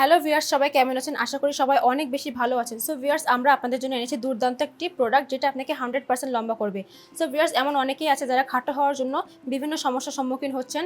Hello viewers সবাই কেমন আছেন? আশা করি সবাই অনেক বেশি ভালো আছেন। সো ভিয়ার্স আমরা আপনাদের জন্য এনেছি দুর্দান্ত একটি প্রোডাক্ট যেটা আপনাকে হান্ড্রেড পার্সেন্ট লম্বা করবে। সো ভিয়ার্স এমন অনেকেই আছে যারা খাটো হওয়ার জন্য বিভিন্ন সমস্যার সম্মুখীন হচ্ছেন।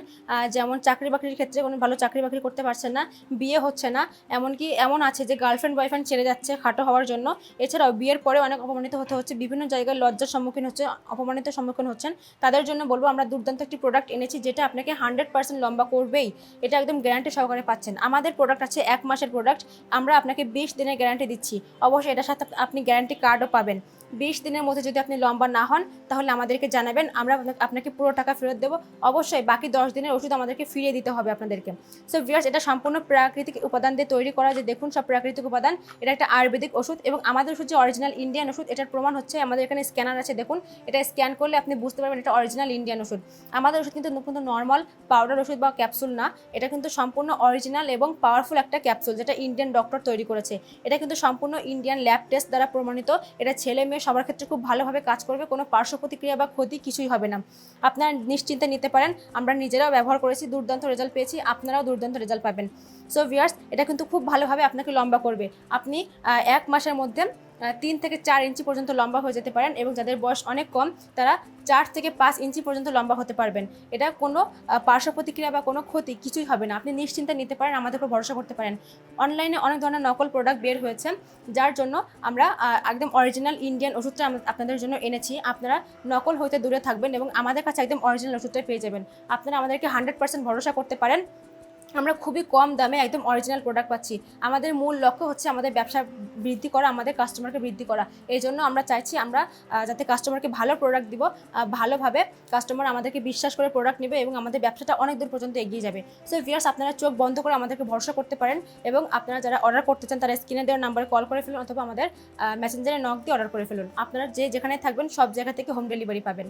যেমন চাকরি বাকরির ক্ষেত্রে কোনো ভালো চাকরি বাকরি করতে পারছেন না, বিয়ে হচ্ছে না। এমনকি এমন আছে যে গার্লফ্রেন্ড বয়ফ্রেন্ড ছেড়ে যাচ্ছে খাটো হওয়ার জন্য। এছাড়াও বিয়ের পরে অনেক অপমানিত হতে হচ্ছে, বিভিন্ন জায়গায় লজ্জার সম্মুখীন হচ্ছে, অপমানিত সম্মুখীন হচ্ছেন। তাদের জন্য বলব, আমরা দুর্দান্ত একটি প্রোডাক্ট এনেছি যেটা আপনাকে হান্ড্রেড পার্সেন্ট লম্বা করবেই। এটা একদম গ্যারান্টি সহকারে পাচ্ছেন। আমাদের প্রোডাক্ট আছে এক মাসের প্রোডাক্ট আমরা আপনাকে বিশ দিনের গ্যারান্টি দিচ্ছি। অবশ্যই এটার সাথে আপনি গ্যারান্টি কার্ডও পাবেন। বিশ দিনের মধ্যে যদি আপনি লম্বা না হন, তাহলে আমাদেরকে জানাবেন। আমরা আপনাকে- পুরো টাকা ফেরত দেবো। অবশ্যই বাকি দশ দিনের ওষুধ আমাদেরকে ফিরিয়ে দিতে হবে আপনাদেরকে। সো ভিয়ার্স এটা সম্পূর্ণ প্রাকৃতিক উপাদান দিয়ে তৈরি করা। যে দেখুন, সব প্রাকৃতিক উপাদান। এটা একটা আয়ুর্বেদিক ওষুধ এবং আমাদের ওষুধ যে অরিজিনাল ইন্ডিয়ান ওষুধ, এটার প্রমাণ হচ্ছে আমাদের এখানে স্ক্যানার আছে। দেখুন, এটা স্ক্যান করলে আপনি বুঝতে পারবেন এটা অরিজিনাল ইন্ডিয়ান ওষুধ। আমাদের ওষুধ কিন্তু কিন্তু নর্মাল পাউডার ওষুধ বা ক্যাপসুল না। এটা কিন্তু সম্পূর্ণ অরিজিনাল এবং পাওয়ারফুল একটা ক্যাপসুল যেটা ইন্ডিয়ান ডক্টর তৈরি করেছে। এটা কিন্তু সম্পূর্ণ ইন্ডিয়ান ল্যাব টেস্ট দ্বারা প্রমাণিত। এটা ছেলে মেয়ে সবার ক্ষেত্রে খুব ভালোভাবে কাজ করবে, কোনো পার্শ্ব প্রতিক্রিয়া বা ক্ষতি কিছুই হবে না। আপনারা নিশ্চিন্তে নিতে পারেন, আমরা নিজেরাও ব্যবহার করেছি, দুর্দান্ত রেজাল্ট পেয়েছি, আপনারাও দুর্দান্ত রেজাল্ট পাবেন। সো ভিয়ার্স এটা কিন্তু খুব ভালোভাবে আপনাকে লম্বা করবে। আপনি এক মাসের মধ্যে তিন থেকে চার ইঞ্চি পর্যন্ত লম্বা হয়ে যেতে পারেন এবং যাদের বয়স অনেক কম, তারা চার থেকে পাঁচ ইঞ্চি পর্যন্ত লম্বা হতে পারবেন। এটা কোনো পার্শ্ব প্রতিক্রিয়া বা কোনো ক্ষতি কিছুই হবে না। আপনি নিশ্চিন্তে নিতে পারেন, আমাদের উপর ভরসা করতে পারেন। অনলাইনে অনেক ধরনের নকল প্রোডাক্ট বের হয়েছে, যার জন্য আমরা একদম অরিজিনাল ইন্ডিয়ান ওষুধটা আপনাদের জন্য এনেছি। আপনারা নকল হইতে দূরে থাকবেন এবং আমাদের কাছে একদম অরিজিনাল ওষুধটাই পেয়ে যাবেন। আপনারা আমাদেরকে হান্ড্রেড পার্সেন্ট ভরসা করতে পারেন। আমরা খুবই কম দামে একদম অরিজিনাল প্রোডাক্ট পাচ্ছি। আমাদের মূল লক্ষ্য হচ্ছে আমাদের ব্যবসা বৃদ্ধি করা, আমাদের কাস্টমারকে বৃদ্ধি করা। এই জন্য আমরা চাইছি আমরা যাতে কাস্টমারকে ভালো প্রোডাক্ট দিব ভালোভাবে কাস্টমার আমাদেরকে বিশ্বাস করে প্রোডাক্ট নেবে এবং আমাদের ব্যবসাটা অনেক দূর পর্যন্ত এগিয়ে যাবে। সো ভিয়ার্স আপনারা চোখ বন্ধ করে আমাদেরকে ভরসা করতে পারেন এবং আপনারা যারা অর্ডার করতে চান, তারা স্ক্রিনে দেওয়ার নাম্বারে কল করে ফেলুন অথবা আমাদের মেসেঞ্জারে নক দিয়ে অর্ডার করে ফেলুন। আপনারা যে যেখানে থাকবেন, সব জায়গা থেকে হোম ডেলিভারি পাবেন।